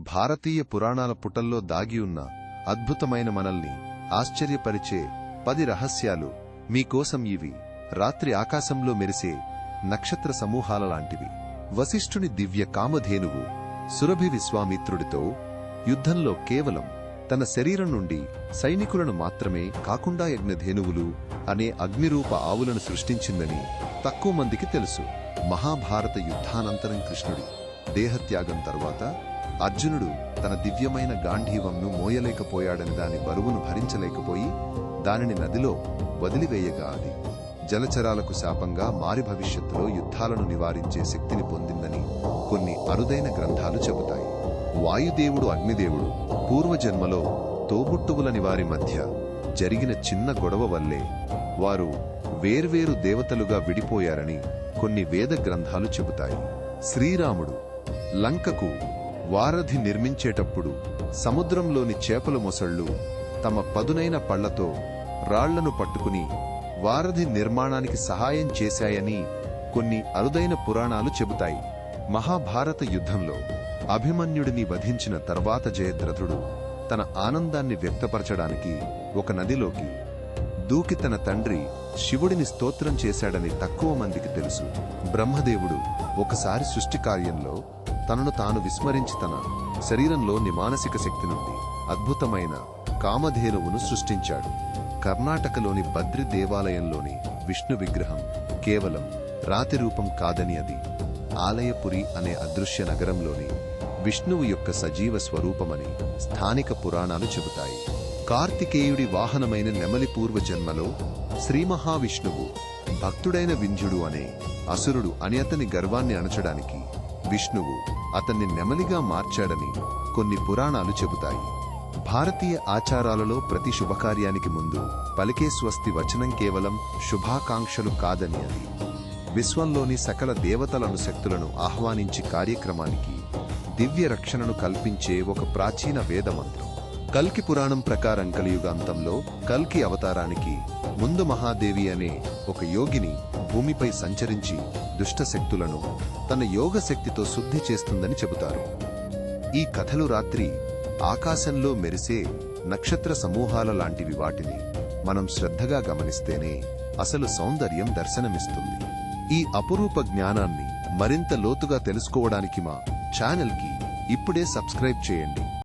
భారతీయ పురాణాల పుటల్లో దాగి ఉన్న అద్భుతమైన మనల్ని ఆశ్చర్యపరిచే పది రహస్యాలు మీకోసం ఇవి. రాత్రి ఆకాశంలో మెరిసే నక్షత్ర సమూహాల లాంటివి. వశిష్ఠుని దివ్య కామధేనువు సురభి విశ్వామిత్రుడితో యుద్ధంలో కేవలం తన శరీరం నుండి సైనికులను మాత్రమే కాకుండా యజ్ఞధేనువులు అనే అగ్నిరూప ఆవులను సృష్టించిందని తక్కువ మందికి తెలుసు. మహాభారత యుద్ధానంతరం కృష్ణుడి దేహత్యాగం తరువాత అర్జునుడు తన దివ్యమైన గాంధీవంను మోయలేకపోయాడని దాని బరువును భరించలేకపోయి దానిని నదిలో వదిలివేయగా అది. జలచరాలకు శాపంగా మారి భవిష్యత్తులో యుద్ధాలను నివారించే శక్తిని పొందిందని కొన్ని అరుదైన గ్రంథాలు చెబుతాయి. వాయుదేవుడు అగ్నిదేవుడు పూర్వజన్మలో తోబుట్టువులని వారి మధ్య జరిగిన చిన్న గొడవ వల్లే వారు వేర్వేరు దేవతలుగా విడిపోయారని కొన్ని వేద గ్రంథాలు చెబుతాయి. శ్రీరాముడు లంకకు వారధి నిర్మించేటప్పుడు సముద్రంలోని చేపల మొసళ్ళు తమ పదునైన పళ్ళతో రాళ్ళను పట్టుకుని వారధి నిర్మాణానికి సహాయం చేశాయని కొన్ని అరుదైన పురాణాలు చెబుతాయి. మహాభారత యుద్ధంలో అభిమన్యుడిని వధించిన తర్వాత జయద్రథుడు తన ఆనందాన్ని వ్యక్తపరచడానికి ఒక నదిలోకి దూకి తన తండ్రి శివుడిని స్తోత్రం చేశాడని తక్కువ మందికి తెలుసు. బ్రహ్మదేవుడు ఒకసారి సృష్టి కార్యంలో తనను తాను విస్మరించి తన శరీరంలోని మానసిక శక్తి నుండి అద్భుతమైన కామధేనువును సృష్టించాడు. కర్ణాటకలోని బద్రి దేవాలయంలోని విష్ణు విగ్రహం కేవలం రాతి రూపం కాదని అది ఆలయపురి అనే అదృశ్య నగరంలోని విష్ణువు యొక్క సజీవ స్వరూపమని స్థానిక పురాణాలు చెబుతాయి. కార్తికేయుడి వాహనమైన నెమలి పూర్వజన్మలో శ్రీ మహావిష్ణువు భక్తుడైన వింధ్యుడు అనే అసురుడు అని అతని గర్వాన్ని అణచడానికి విష్ణువు అతన్ని నెమలిగా మార్చాడని కొన్ని పురాణాలు చెబుతాయి. భారతీయ ఆచారాలలో ప్రతి శుభకార్యానికి ముందు పలికే స్వస్తి వచనం కేవలం శుభాకాంక్షలు కాదని అది. విశ్వంలోని సకల దేవతలను శక్తులను ఆహ్వానించి కార్యక్రమానికి దివ్య రక్షణను కల్పించే ఒక ప్రాచీన వేదమంత్రం. కల్కి పురాణం ప్రకారం కలియుగాంతంలో కల్కి అవతారానికి ముందు మహాదేవి అనే ఒక యోగిని భూమిపై సంచరించి దుష్ట శక్తులను తన యోగ శక్తితో శుద్ధి చేస్తుందని చెబుతారు. ఈ కథలు రాత్రి ఆకాశంలో మెరిసే నక్షత్ర సమూహాల లాంటివి వాటిని మనం శ్రద్ధగా గమనిస్తేనే అసలు సౌందర్యం దర్శనమిస్తుంది. ఈ అపురూప జ్ఞానాన్ని మరింత లోతుగా తెలుసుకోవడానికి మా ఛానల్కి ఇప్పుడే సబ్స్క్రైబ్ చేయండి.